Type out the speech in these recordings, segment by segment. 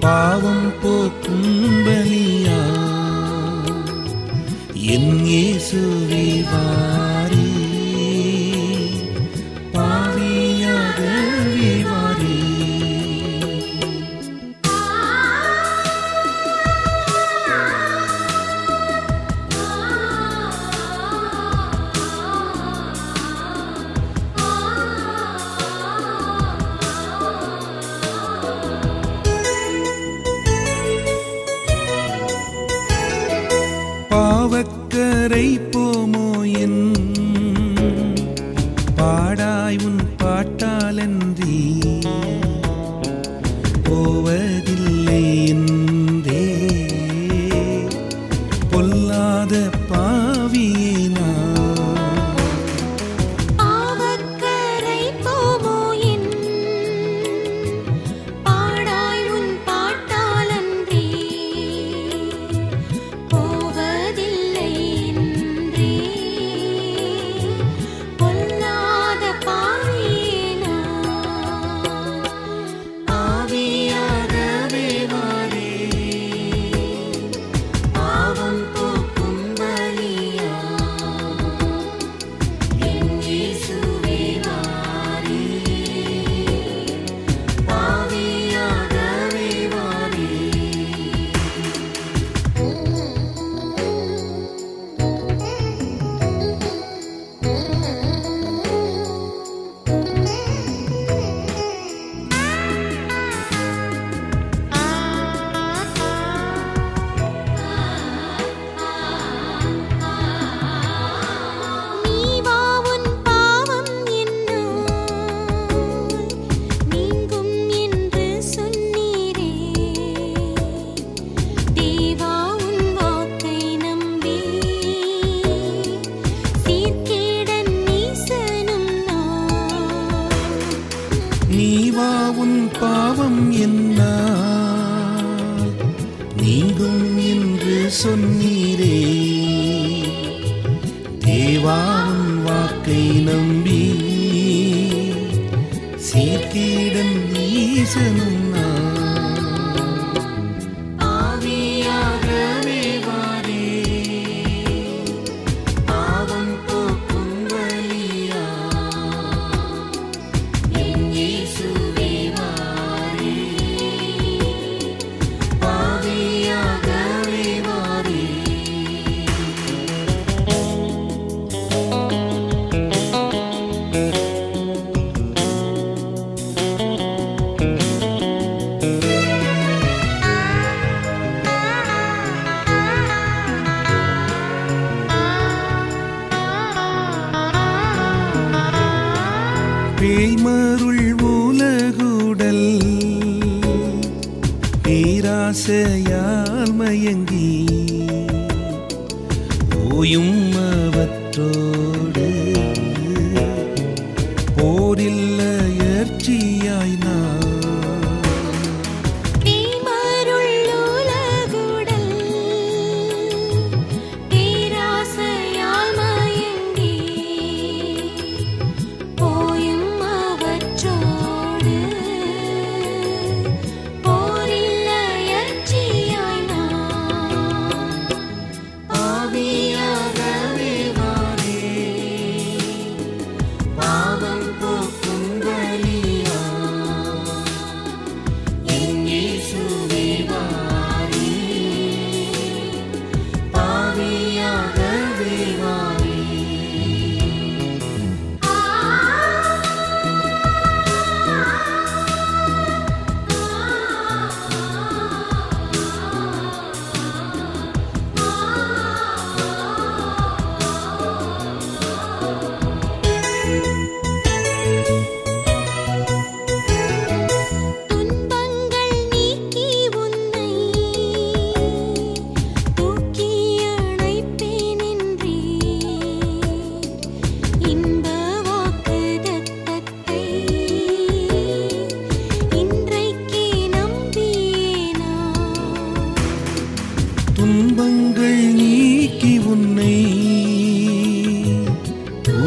பாவம் போக்க கரை போமோயின் பாடாய் உன் பாட்டாலன்றி? போவதில்லை என்றே. பொல்லாத பாவியே இறைவா உன் பாவம் என்ன நீங்கும் என்று சொன்னீரே. தேவா உன் வாக்கை நம்பி சீர்கேடன் ஈசனும் பேய்மருள் உலகுடல் பேராசையால் மயங்கி போயும் அவற்றோடு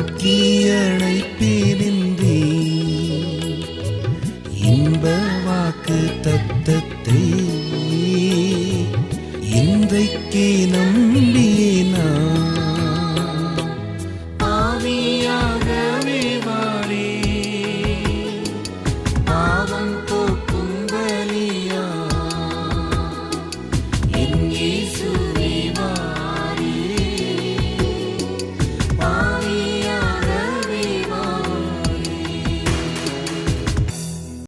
நோக்கி அழைப்பேனே